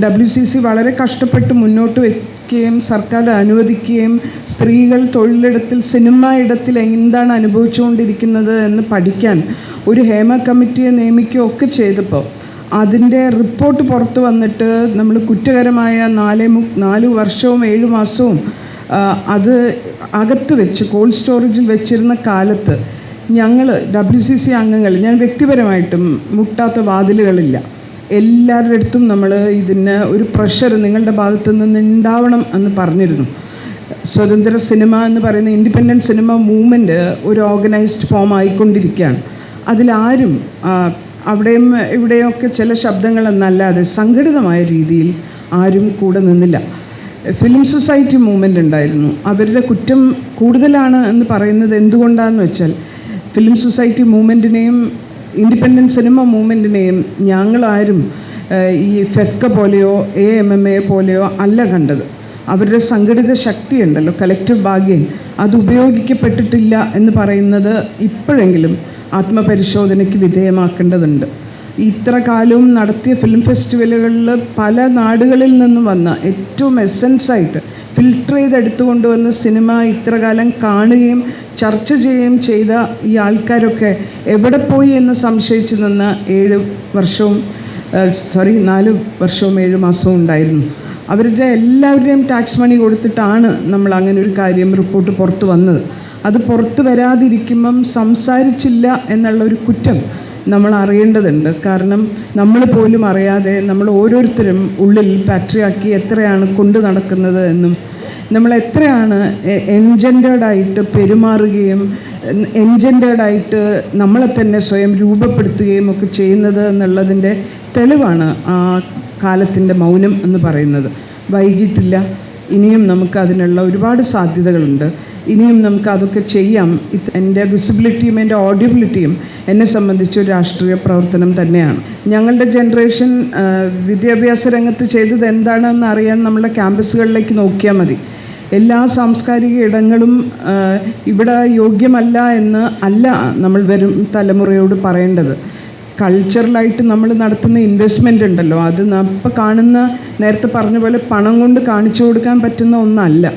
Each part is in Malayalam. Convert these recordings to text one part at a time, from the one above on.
ഡബ്ല്യു സി സി വളരെ കഷ്ടപ്പെട്ട് മുന്നോട്ട് വയ്ക്കുകയും സർക്കാർ അനുവദിക്കുകയും സ്ത്രീകൾ തൊഴിലിടത്തിൽ സിനിമ ഇടത്തിൽ എന്താണ് അനുഭവിച്ചുകൊണ്ടിരിക്കുന്നത് എന്ന് പഠിക്കാൻ ഒരു ഹേമ കമ്മിറ്റിയെ നിയമിക്കുകയും ഒക്കെ ചെയ്തപ്പോൾ അതിന്റെ റിപ്പോർട്ട് പുറത്ത് വന്നിട്ട് നമ്മൾ കുറ്റകരമായ നാല് മു നാല് വർഷവും ഏഴ് മാസവും അത് അകത്ത് വെച്ച് കോൾഡ് സ്റ്റോറേജിൽ വെച്ചിരുന്ന കാലത്ത് ഞങ്ങൾ ഡബ്ല്യു സി സി അംഗങ്ങൾ ഞാൻ വ്യക്തിപരമായിട്ടും മുട്ടാത്ത വാതിലുകളില്ല. എല്ലാവരുടെ അടുത്തും നമ്മൾ ഇതിന് ഒരു പ്രഷർ നിങ്ങളുടെ ഭാഗത്തു നിന്ന് ഉണ്ടാവണം എന്ന് പറഞ്ഞിരുന്നു. സ്വതന്ത്ര സിനിമ എന്ന് പറയുന്ന ഇൻഡിപെൻഡന്റ് സിനിമ മൂവ്മെന്റ് ഒരു ഓർഗനൈസ്ഡ് ഫോം ആയിക്കൊണ്ടിരിക്കുകയാണ്. അതിലാരും അവിടെയും ഇവിടെയൊക്കെ ചില ശബ്ദങ്ങൾ എന്നല്ലാതെ സംഘടിതമായ രീതിയിൽ ആരും കൂടെ നിന്നില്ല. ഫിലിം സൊസൈറ്റി മൂവ്മെന്റ് ഉണ്ടായിരുന്നു. അവരുടെ കുറ്റം കൂടുതലാണ് എന്ന് പറയുന്നത് എന്തുകൊണ്ടാണെന്ന് വെച്ചാൽ ഫിലിം സൊസൈറ്റി മൂവ്മെന്റിനെയും ഇൻഡിപെൻഡന്റ് സിനിമ മൂവ്മെന്റിനെയും ഞങ്ങളാരും ഈ ഫെസ്ക പോലെയോ എ എം എം എ പോലെയോ അല്ല കണ്ടത്. അവരുടെ സംഘടിത ശക്തിയുണ്ടല്ലോ കലക്റ്റീവ് ഭാഗ്യം അത് ഉപയോഗിക്കപ്പെട്ടിട്ടില്ല എന്ന് പറയുന്നത് ഇപ്പോഴെങ്കിലും ആത്മപരിശോധനയ്ക്ക് വിധേയമാക്കേണ്ടതുണ്ട്. ഇത്ര കാലവും നടത്തിയ ഫിലിം ഫെസ്റ്റിവലുകളിൽ പല നാടുകളിൽ നിന്നും വന്ന ഏറ്റവും എസെൻസ് ആയിട്ട് ഫിൽട്ടർ ചെയ്തെടുത്തു കൊണ്ടുവന്ന സിനിമ ഇത്രകാലം കാണുകയും ചർച്ച ചെയ്യുകയും ചെയ്ത ഈ ആൾക്കാരൊക്കെ എവിടെ പോയി എന്ന് സംശയിച്ചു നിന്ന ഏഴ് വർഷവും സോറി നാല് വർഷവും ഏഴ് മാസവും ഉണ്ടായിരുന്നു. അവരുടെ എല്ലാവരുടെയും ടാക്സ് മണി കൊടുത്തിട്ടാണ് നമ്മൾ അങ്ങനെ ഒരു കാര്യം റിപ്പോർട്ട് പുറത്ത് വന്നത്. അത് പുറത്ത് വരാതിരിക്കുമ്പം സംസാരിച്ചില്ല എന്നുള്ള ഒരു കുറ്റം നമ്മൾ അറിയേണ്ടതുണ്ട് കാരണം നമ്മൾ പോലും അറിയാതെ നമ്മൾ ഓരോരുത്തരും ഉള്ളിൽ പാട്രിയാക്കി എത്രയാണ് കൊണ്ടു നടക്കുന്നത് എന്നും നമ്മൾ എത്രയാണ് എൻജൻഡേർഡായിട്ട് പെരുമാറുകയും എൻജൻഡേർഡായിട്ട് നമ്മളെ തന്നെ സ്വയം രൂപപ്പെടുത്തുകയും ഒക്കെ ചെയ്യുന്നത് എന്നുള്ളതിന്റെ തെളിവാണ് ആ കാലത്തിന്റെ മൗനം എന്ന് പറയുന്നത്. വൈകിട്ടില്ല. ഇനിയും നമുക്ക് അതിനുള്ള ഒരുപാട് സാധ്യതകളുണ്ട്. ഇനിയും നമുക്ക് അതൊക്കെ ചെയ്യാം. എന്റെ വിസിബിലിറ്റിയും എന്റെ ഓഡിയബിലിറ്റിയും എന്നെ സംബന്ധിച്ച് ഒരു രാഷ്ട്രീയ പ്രവർത്തനം തന്നെയാണ്. ഞങ്ങളുടെ ജനറേഷൻ വിദ്യാഭ്യാസ രംഗത്ത് ചെയ്തത് എന്താണെന്ന് അറിയാൻ നമ്മുടെ ക്യാമ്പസുകളിലേക്ക് നോക്കിയാൽ മതി. എല്ലാ സാംസ്കാരിക ഇടങ്ങളും ഇവിടെ യോഗ്യമല്ല എന്ന് അല്ല നമ്മൾ വരും തലമുറയോട് പറയേണ്ടത്. കൾച്ചറലായിട്ട് നമ്മൾ നടത്തുന്ന ഇൻവെസ്റ്റ്മെന്റ് ഉണ്ടല്ലോ. അത് ഇപ്പോൾ കാണുന്ന നേരത്തെ പറഞ്ഞ പോലെ പണം കൊണ്ട് കാണിച്ചു കൊടുക്കാൻ പറ്റുന്ന ഒന്നല്ല.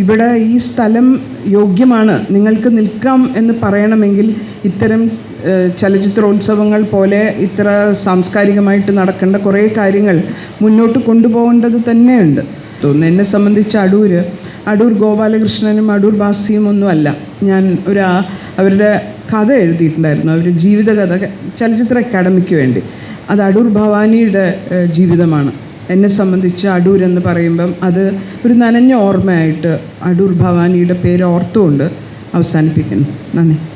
ഇവിടെ ഈ സ്ഥലം യോഗ്യമാണ്. നിങ്ങൾക്ക് നിൽക്കാം എന്ന് പറയണമെങ്കിൽ ഇത്തരം ചലച്ചിത്രോത്സവങ്ങൾ പോലെ ഇത്ര സാംസ്കാരികമായിട്ട് നടക്കേണ്ട കുറേ കാര്യങ്ങൾ മുന്നോട്ട് കൊണ്ടുപോകേണ്ടത് തന്നെയുണ്ട്. തോന്നുന്നു എന്നെ സംബന്ധിച്ച് അടൂർ അടൂർ ഗോപാലകൃഷ്ണനും അടൂർ ബാസിയും ഒന്നുമല്ല. ഞാൻ ഒരു അവരുടെ കഥ എഴുതിയിട്ടുണ്ടായിരുന്നു. അവർ ജീവിതകഥ ചലച്ചിത്ര അക്കാഡമിക്ക് വേണ്ടി. അത് അടൂർ ഭവാനിയുടെ ജീവിതമാണ്. എന്നെ സംബന്ധിച്ച് അടൂർ എന്ന് പറയുമ്പം അത് ഒരു നനഞ്ഞ ഓർമ്മയായിട്ട് അടൂർ ഭവാനിയുടെ പേര് ഓർത്തുകൊണ്ട് അവസാനിപ്പിക്കുന്നു. നന്ദി.